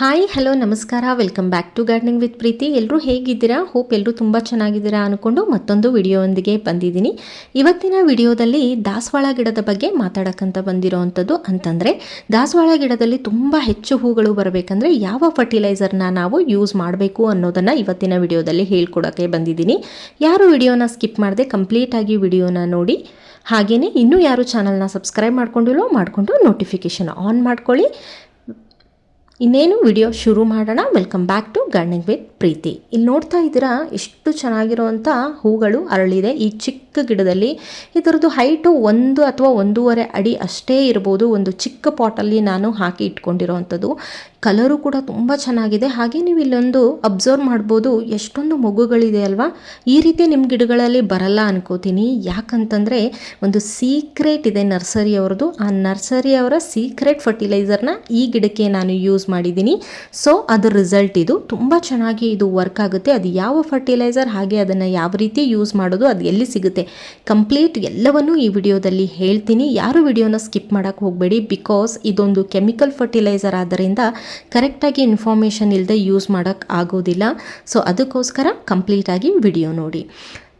Hi hello ನಮಸ್ಕಾರ. Welcome back to gardening with Preethi ಎಲ್ಲರೂ ಹೇಗಿದ್ದೀರಾ? ಹೋಪ್ ಎಲ್ಲರೂ ತುಂಬ ಚೆನ್ನಾಗಿದ್ದೀರಾ ಅಂದ್ಕೊಂಡು ಮತ್ತೊಂದು ವಿಡಿಯೋವೊಂದಿಗೆ ಬಂದಿದ್ದೀನಿ. ಇವತ್ತಿನ ವಿಡಿಯೋದಲ್ಲಿ ದಾಸವಾಳ ಗಿಡದ ಬಗ್ಗೆ ಮಾತಾಡೋಕ್ಕಂತ ಬಂದಿರೋ ಅಂಥದ್ದು ಅಂತಂದರೆ, ದಾಸವಾಳ ಗಿಡದಲ್ಲಿ ತುಂಬ ಹೆಚ್ಚು ಹೂಗಳು ಬರಬೇಕಂದ್ರೆ ಯಾವ ಫರ್ಟಿಲೈಸರ್ನ ನಾವು ಯೂಸ್ ಮಾಡಬೇಕು ಅನ್ನೋದನ್ನು ಇವತ್ತಿನ ವಿಡಿಯೋದಲ್ಲಿ ಹೇಳ್ಕೊಡೋಕ್ಕೆ ಬಂದಿದ್ದೀನಿ. ಯಾರು ವಿಡಿಯೋನ ಸ್ಕಿಪ್ ಮಾಡದೆ ಕಂಪ್ಲೀಟಾಗಿ ವಿಡಿಯೋನ ನೋಡಿ ಹಾಗೆಯೇ ಇನ್ನೂ ಯಾರು ಚಾನಲ್ನ ಸಬ್ಸ್ಕ್ರೈಬ್ ಮಾಡ್ಕೊಂಡಿಲ್ಲೋ ಮಾಡಿಕೊಂಡು ನೋಟಿಫಿಕೇಷನ್ ಆನ್ ಮಾಡ್ಕೊಳ್ಳಿ. ಇನ್ನೇನು ವಿಡಿಯೋ ಶುರು ಮಾಡೋಣ. Welcome back to gardening with Preethi. ಇಲ್ಲಿ ನೋಡ್ತಾ ಇದ್ದೀರಾ, ಎಷ್ಟು ಚೆನ್ನಾಗಿರುವಂಥ ಹೂಗಳು ಅರಳಿದೆ. ಈ ಚಿಕ್ಕ ಗಿಡದಲ್ಲಿ ಇದರದ್ದು ಹೈಟು ಒಂದು ಅಥವಾ ಒಂದೂವರೆ ಅಡಿ ಅಷ್ಟೇ ಇರ್ಬೋದು. ಒಂದು ಚಿಕ್ಕ ಪಾಟಲ್ಲಿ ನಾನು ಹಾಕಿ ಇಟ್ಕೊಂಡಿರೋವಂಥದ್ದು. ಕಲರು ಕೂಡ ತುಂಬ ಚೆನ್ನಾಗಿದೆ. ಹಾಗೆ ನೀವು ಇಲ್ಲೊಂದು ಅಬ್ಸರ್ವ್ ಮಾಡ್ಬೋದು, ಎಷ್ಟೊಂದು ಮಗುಗಳಿದೆ ಅಲ್ವಾ? ಈ ರೀತಿ ನಿಮ್ಮ ಗಿಡಗಳಲ್ಲಿ ಬರಲ್ಲ ಅನ್ಕೋತೀನಿ. ಯಾಕಂತಂದರೆ ಒಂದು ಸೀಕ್ರೆಟ್ ಇದೆ ನರ್ಸರಿಯವ್ರದ್ದು ಆ ನರ್ಸರಿಯವರ ಸೀಕ್ರೆಟ್ ಫರ್ಟಿಲೈಸರ್ನ ಈ ಗಿಡಕ್ಕೆ ನಾನು ಯೂಸ್ ಮಾಡಿದ್ದೀನಿ. ಸೊ ಅದರ ರಿಸಲ್ಟ್ ಇದು. ತುಂಬ ಚೆನ್ನಾಗಿ ಇದು ವರ್ಕ್ ಆಗುತ್ತೆ, ಅದು ಯಾವ ಫರ್ಟಿಲೈಸರ್ ಹಾಗೆ ಅದನ್ನು ಯಾವ ರೀತಿ ಯೂಸ್ ಮಾಡೋದು ಅದು ಎಲ್ಲಿ ಸಿಗುತ್ತೆ. ಕಂಪ್ಲೀಟ್ ಎಲ್ಲವನ್ನೂ ಈ ವಿಡಿಯೋದಲ್ಲಿ ಹೇಳ್ತೀನಿ. ಯಾರು ವಿಡಿಯೋನ ಸ್ಕಿಪ್ ಮಾಡೋಕ್ಕೆ ಹೋಗಬೇಡಿ ಬಿಕಾಸ್ ಇದೊಂದು ಕೆಮಿಕಲ್ ಫರ್ಟಿಲೈಸರ್ ಆದ್ದರಿಂದ ಕರೆಕ್ಟಾಗಿ ಇನ್ಫಾರ್ಮೇಷನ್ ಇಲ್ಲದೆ ಯೂಸ್ ಮಾಡೋಕ್ಕೆ ಆಗೋದಿಲ್ಲ. ಸೊ ಅದಕ್ಕೋಸ್ಕರ ಕಂಪ್ಲೀಟಾಗಿ ವಿಡಿಯೋ ನೋಡಿ.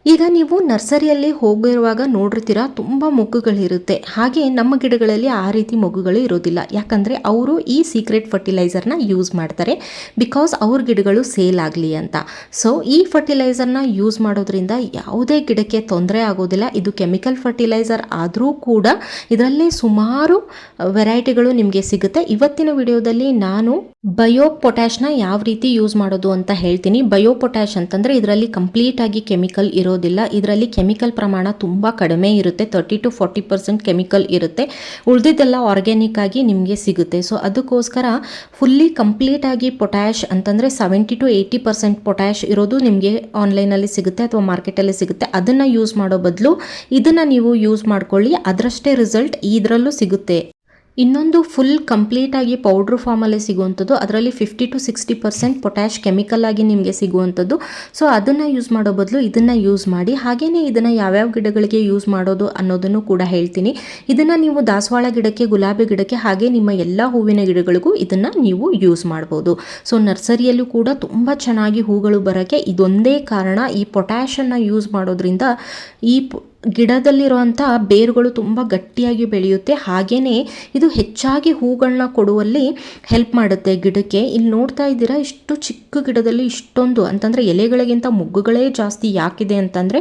ಈಗ ನೀವು ನರ್ಸರಿಯಲ್ಲಿ ಹೋಗಿರುವಾಗ ನೋಡಿರ್ತೀರ, ತುಂಬ ಮೊಗ್ಗುಗಳಿರುತ್ತೆ. ಹಾಗೆ ನಮ್ಮ ಗಿಡಗಳಲ್ಲಿ ಆ ರೀತಿ ಮೊಗ್ಗುಗಳು ಇರೋದಿಲ್ಲ. ಯಾಕಂದರೆ ಅವರು ಈ ಸೀಕ್ರೆಟ್ ಫರ್ಟಿಲೈಸರ್ನ ಯೂಸ್ ಮಾಡ್ತಾರೆ. ಬಿಕಾಸ್ ಅವ್ರ ಗಿಡಗಳು ಸೇಲ್ ಆಗಲಿ ಅಂತ. ಸೊ ಈ ಫರ್ಟಿಲೈಸರ್ನ ಯೂಸ್ ಮಾಡೋದ್ರಿಂದ ಯಾವುದೇ ಗಿಡಕ್ಕೆ ತೊಂದರೆ ಆಗೋದಿಲ್ಲ. ಇದು ಕೆಮಿಕಲ್ ಫರ್ಟಿಲೈಸರ್ ಆದರೂ ಕೂಡ ಇದರಲ್ಲಿ ಸುಮಾರು ವೆರೈಟಿಗಳು ನಿಮಗೆ ಸಿಗುತ್ತೆ. ಇವತ್ತಿನ ವಿಡಿಯೋದಲ್ಲಿ ನಾನು ಬಯೋ ಪೊಟ್ಯಾಶ್ನ ಯಾವ ರೀತಿ ಯೂಸ್ ಮಾಡೋದು ಅಂತ ಹೇಳ್ತೀನಿ. ಬಯೋ ಪೊಟ್ಯಾಶ್ ಅಂತಂದರೆ ಇದರಲ್ಲಿ ಕಂಪ್ಲೀಟಾಗಿ ಕೆಮಿಕಲ್ ಇರೋದಿಲ್ಲ. ಇದರಲ್ಲಿ ಕೆಮಿಕಲ್ ಪ್ರಮಾಣ ತುಂಬ ಕಡಿಮೆ ಇರುತ್ತೆ. Thirty to forty percent chemical ಇರುತ್ತೆ. ಉಳಿದಿದ್ದೆಲ್ಲ ಆರ್ಗ್ಯಾನಿಕ್ ಆಗಿ ನಿಮಗೆ ಸಿಗುತ್ತೆ. ಸೊ, ಅದಕ್ಕೋಸ್ಕರ ಫುಲ್ಲಿ ಕಂಪ್ಲೀಟಾಗಿ ಪೊಟ್ಯಾಶ್ ಅಂತಂದರೆ seventy to eighty percent potash ಇರೋದು ನಿಮಗೆ ಆನ್ಲೈನಲ್ಲಿ ಸಿಗುತ್ತೆ ಅಥವಾ ಮಾರ್ಕೆಟಲ್ಲಿ ಸಿಗುತ್ತೆ. ಅದನ್ನು ಯೂಸ್ ಮಾಡೋ ಬದಲು ಇದನ್ನು ನೀವು ಯೂಸ್ ಮಾಡ್ಕೊಳ್ಳಿ. ಅದರಷ್ಟೇ ರಿಸಲ್ಟ್ ಇದರಲ್ಲೂ ಸಿಗುತ್ತೆ. ಇನ್ನೊಂದು ಫುಲ್ ಕಂಪ್ಲೀಟಾಗಿ ಪೌಡ್ರ್ ಫಾರ್ಮಲ್ಲೇ ಸಿಗುವಂಥದ್ದು. ಅದರಲ್ಲಿ fifty to sixty percent potash chemical ಆಗಿ ನಿಮಗೆ ಸಿಗುವಂಥದ್ದು. ಸೊ ಅದನ್ನು ಯೂಸ್ ಮಾಡೋ ಬದಲು ಇದನ್ನು ಯೂಸ್ ಮಾಡಿ ಹಾಗೆಯೇ ಇದನ್ನು ಯಾವ್ಯಾವ ಗಿಡಗಳಿಗೆ ಯೂಸ್ ಮಾಡೋದು ಅನ್ನೋದನ್ನು ಕೂಡ ಹೇಳ್ತೀನಿ. ಇದನ್ನು ನೀವು ದಾಸವಾಳ ಗಿಡಕ್ಕೆ, ಗುಲಾಬಿ ಗಿಡಕ್ಕೆ, ಹಾಗೆ ನಿಮ್ಮ ಎಲ್ಲ ಹೂವಿನ ಗಿಡಗಳಿಗೂ ಇದನ್ನು ನೀವು ಯೂಸ್ ಮಾಡ್ಬೋದು. ಸೊ ನರ್ಸರಿಯಲ್ಲೂ ಕೂಡ ತುಂಬ ಚೆನ್ನಾಗಿ ಹೂಗಳು ಬರೋಕ್ಕೆ ಇದೊಂದೇ ಕಾರಣ ಈ ಪೊಟ್ಯಾಶನ್ನು ಯೂಸ್ ಮಾಡೋದ್ರಿಂದ ಈ ಗಿಡದಲ್ಲಿರುವಂಥ ಬೇರುಗಳು ತುಂಬ ಗಟ್ಟಿಯಾಗಿ ಬೆಳೆಯುತ್ತೆ. ಹಾಗೆಯೇ ಇದು ಹೆಚ್ಚಾಗಿ ಹೂಗಳನ್ನ ಕೊಡುವಲ್ಲಿ ಹೆಲ್ಪ್ ಮಾಡುತ್ತೆ ಗಿಡಕ್ಕೆ. ಇಲ್ಲಿ ನೋಡ್ತಾ ಇದ್ದೀರಾ, ಇಷ್ಟು ಚಿಕ್ಕ ಗಿಡದಲ್ಲಿ ಇಷ್ಟೊಂದು, ಅಂತಂದರೆ ಎಲೆಗಳಿಗಿಂತ ಮೊಗ್ಗುಗಳೇ ಜಾಸ್ತಿ ಯಾಕಿದೆ ಅಂತಂದರೆ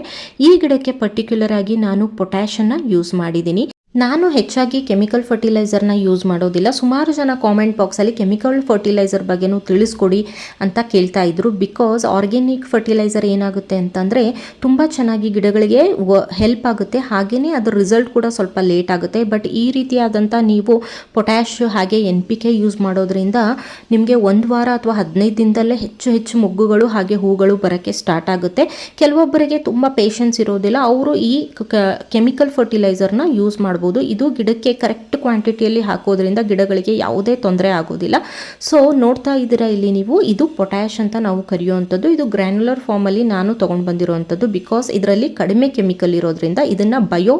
ಈ ಗಿಡಕ್ಕೆ ಪರ್ಟಿಕ್ಯುಲರ್ ಆಗಿ ನಾನು ಪೊಟ್ಯಾಷನ್ನು ಯೂಸ್ ಮಾಡಿದ್ದೀನಿ. ನಾನು ಹೆಚ್ಚಾಗಿ ಕೆಮಿಕಲ್ ಫರ್ಟಿಲೈಸರ್ನ ಯೂಸ್ ಮಾಡೋದಿಲ್ಲ. ಸುಮಾರು ಜನ ಕಾಮೆಂಟ್ ಬಾಕ್ಸಲ್ಲಿ ಕೆಮಿಕಲ್ ಫರ್ಟಿಲೈಸರ್ ಬಗ್ಗೆನೂ ತಿಳಿಸ್ಕೊಡಿ ಅಂತ ಕೇಳ್ತಾ ಇದ್ರು. ಬಿಕಾಸ್ ಆರ್ಗ್ಯಾನಿಕ್ ಫರ್ಟಿಲೈಸರ್ ಏನಾಗುತ್ತೆ ಅಂತಂದರೆ ತುಂಬ ಚೆನ್ನಾಗಿ ಗಿಡಗಳಿಗೆ ಹೆಲ್ಪ್ ಆಗುತ್ತೆ. ಹಾಗೆಯೇ ಅದರ ರಿಸಲ್ಟ್ ಕೂಡ ಸ್ವಲ್ಪ ಲೇಟ್ ಆಗುತ್ತೆ. ಬಟ್ ಈ ರೀತಿಯಾದಂಥ ನೀವು ಪೊಟ್ಯಾಶ್ ಹಾಗೆ ಎನ್ ಪಿ ಕೆ ಯೂಸ್ ಮಾಡೋದ್ರಿಂದ ನಿಮಗೆ ಒಂದು ವಾರ ಅಥವಾ ಹದಿನೈದು ದಿನದಲ್ಲೇ ಹೆಚ್ಚು ಹೆಚ್ಚು ಮೊಗ್ಗುಗಳು ಹಾಗೆ ಹೂಗಳು ಬರೋಕ್ಕೆ ಸ್ಟಾರ್ಟ್ ಆಗುತ್ತೆ. ಕೆಲವೊಬ್ಬರಿಗೆ ತುಂಬ ಪೇಷನ್ಸ್ ಇರೋದಿಲ್ಲ. ಅವರು ಈ ಕೆಮಿಕಲ್ ಫರ್ಟಿಲೈಸರ್ನ ಯೂಸ್ ಮಾಡ್ಬೋದು. ಇದು ಗಿಡಕ್ಕೆ ಕರೆಕ್ಟ್ ಕ್ವಾಂಟಿಟಿಯಲ್ಲಿ ಹಾಕೋದ್ರಿಂದ ಗಿಡಗಳಿಗೆ ಯಾವುದೇ ತೊಂದರೆ ಆಗೋದಿಲ್ಲ. ಸೊ ನೋಡ್ತಾ ಇದ್ದೀರಾ ಇಲ್ಲಿ ನೀವು? ಇದು ಪೊಟ್ಯಾಶ್ ಅಂತ ನಾವು ಕರೆಯುವಂಥದ್ದು. ಇದು ಗ್ರ್ಯಾನ್ಯುಲರ್ ಫಾರ್ಮಲ್ಲಿ ನಾನು ತೊಗೊಂಡು ಬಂದಿರುವಂಥದ್ದು ಬಿಕಾಸ್ ಇದರಲ್ಲಿ ಕಡಿಮೆ ಕೆಮಿಕಲ್ ಇರೋದ್ರಿಂದ ಇದನ್ನು ಬಯೋ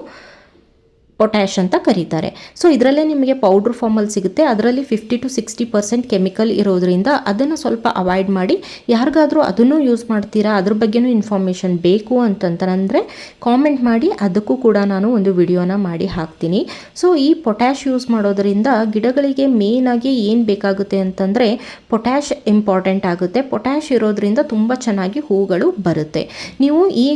ಪೊಟ್ಯಾಶ್ ಅಂತ ಕರೀತಾರೆ. ಸೊ ಇದರಲ್ಲೇ ನಿಮಗೆ ಪೌಡ್ರ್ ಫಾರ್ಮಲ್ಲಿ ಸಿಗುತ್ತೆ. ಅದರಲ್ಲಿ fifty to sixty percent chemical ಇರೋದ್ರಿಂದ ಅದನ್ನು ಸ್ವಲ್ಪ ಅವಾಯ್ಡ್ ಮಾಡಿ, ಯಾರಿಗಾದರೂ ಅದನ್ನು ಯೂಸ್ ಮಾಡ್ತೀರಾ, ಅದ್ರ ಬಗ್ಗೆನೂ ಇನ್ಫಾರ್ಮೇಷನ್ ಬೇಕು ಅಂತಂತಂದರೆ ಕಾಮೆಂಟ್ ಮಾಡಿ, ಅದಕ್ಕೂ ಕೂಡ ನಾನು ಒಂದು ವಿಡಿಯೋನ ಮಾಡಿ ಹಾಕ್ತೀನಿ. ಸೊ ಈ ಪೊಟ್ಯಾಶ್ ಯೂಸ್ ಮಾಡೋದರಿಂದ ಗಿಡಗಳಿಗೆ ಮೇಯ್ನಾಗಿ ಏನು ಬೇಕಾಗುತ್ತೆ ಅಂತಂದರೆ ಪೊಟ್ಯಾಶ್ ಇಂಪಾರ್ಟೆಂಟ್ ಆಗುತ್ತೆ. ಪೊಟ್ಯಾಶ್ ಇರೋದ್ರಿಂದ ತುಂಬ ಚೆನ್ನಾಗಿ ಹೂಗಳು ಬರುತ್ತೆ. ನೀವು ಈ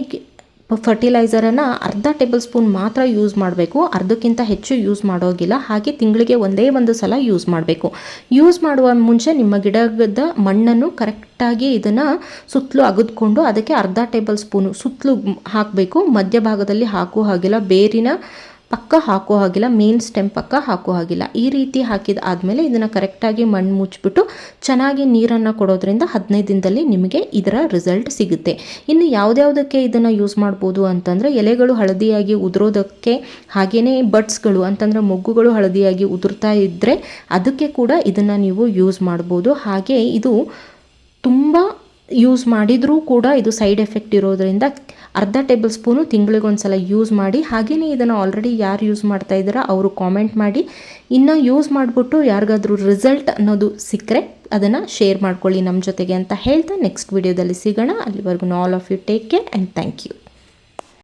ಫರ್ಟಿಲೈಸರನ್ನು ಅರ್ಧ ಟೇಬಲ್ ಸ್ಪೂನ್ ಮಾತ್ರ ಯೂಸ್ ಮಾಡಬೇಕು. ಅರ್ಧಕ್ಕಿಂತ ಹೆಚ್ಚು ಯೂಸ್ ಮಾಡೋಗಿಲ್ಲ. ಹಾಗೆ ತಿಂಗಳಿಗೆ ಒಂದೇ ಒಂದು ಸಲ ಯೂಸ್ ಮಾಡಬೇಕು. ಯೂಸ್ ಮಾಡುವ ಮುಂಚೆ ನಿಮ್ಮ ಗಿಡದ ಮಣ್ಣನ್ನು ಕರೆಕ್ಟಾಗಿ ಇದನ್ನು ಸುತ್ತಲೂ ಅಗದ್ಕೊಂಡು ಅದಕ್ಕೆ ಅರ್ಧ ಟೇಬಲ್ ಸ್ಪೂನು ಸುತ್ತಲೂ ಹಾಕಬೇಕು. ಮಧ್ಯಭಾಗದಲ್ಲಿ ಹಾಕೋ ಹಾಗಿಲ್ಲ ಬೇರಿನ ಪಕ್ಕ ಹಾಕೋ ಹಾಗಿಲ್ಲ, ಮೇನ್ ಸ್ಟೆಮ್ ಪಕ್ಕ ಹಾಕೋ ಹಾಗಿಲ್ಲ. ಈ ರೀತಿ ಹಾಕಿದ ಆದಮೇಲೆ ಇದನ್ನು ಕರೆಕ್ಟಾಗಿ ಮಣ್ಣು ಮುಚ್ಚಿಬಿಟ್ಟು ಚೆನ್ನಾಗಿ ನೀರನ್ನು ಕೊಡೋದ್ರಿಂದ ಹದಿನೈದು ದಿನದಲ್ಲಿ ನಿಮಗೆ ಇದರ ರಿಸಲ್ಟ್ ಸಿಗುತ್ತೆ. ಇನ್ನು ಯಾವುದ್ಯಾವುದಕ್ಕೆ ಇದನ್ನು ಯೂಸ್ ಮಾಡ್ಬೋದು ಅಂತಂದರೆ ಎಲೆಗಳು ಹಳದಿಯಾಗಿ ಉದುರೋದಕ್ಕೆ ಹಾಗೆಯೇ ಬಡ್ಸ್ಗಳು ಅಂತಂದರೆ ಮೊಗ್ಗುಗಳು ಹಳದಿಯಾಗಿ ಉದುರ್ತಾ ಇದ್ದರೆ ಅದಕ್ಕೆ ಕೂಡ ಇದನ್ನು ನೀವು ಯೂಸ್ ಮಾಡ್ಬೋದು. ಹಾಗೆ ಇದು ತುಂಬ ಯೂಸ್ ಮಾಡಿದರೂ ಕೂಡ ಇದು ಸೈಡ್ ಎಫೆಕ್ಟ್ ಇರೋದ್ರಿಂದ ಅರ್ಧ ಟೇಬಲ್ ಸ್ಪೂನು ತಿಂಗಳಿಗೊಂದ್ಸಲ ಯೂಸ್ ಮಾಡಿ ಹಾಗೆಯೇ ಇದನ್ನು ಆಲ್ರೆಡಿ ಯಾರು ಯೂಸ್ ಮಾಡ್ತಾ ಇದ್ದೀರಾ ಅವರು ಕಾಮೆಂಟ್ ಮಾಡಿ. ಇನ್ನು ಯೂಸ್ ಮಾಡಿಬಿಟ್ಟು ಯಾರಿಗಾದ್ರೂ ರಿಸಲ್ಟ್ ಅನ್ನೋದು ಸಿಕ್ಕರೆ ಅದನ್ನು ಶೇರ್ ಮಾಡ್ಕೊಳ್ಳಿ ನಮ್ಮ ಜೊತೆಗೆ ಅಂತ ಹೇಳ್ತಾ ನೆಕ್ಸ್ಟ್ ವಿಡಿಯೋದಲ್ಲಿ ಸಿಗೋಣ. ಅಲ್ಲಿವರೆಗೂ all of you take care and thank you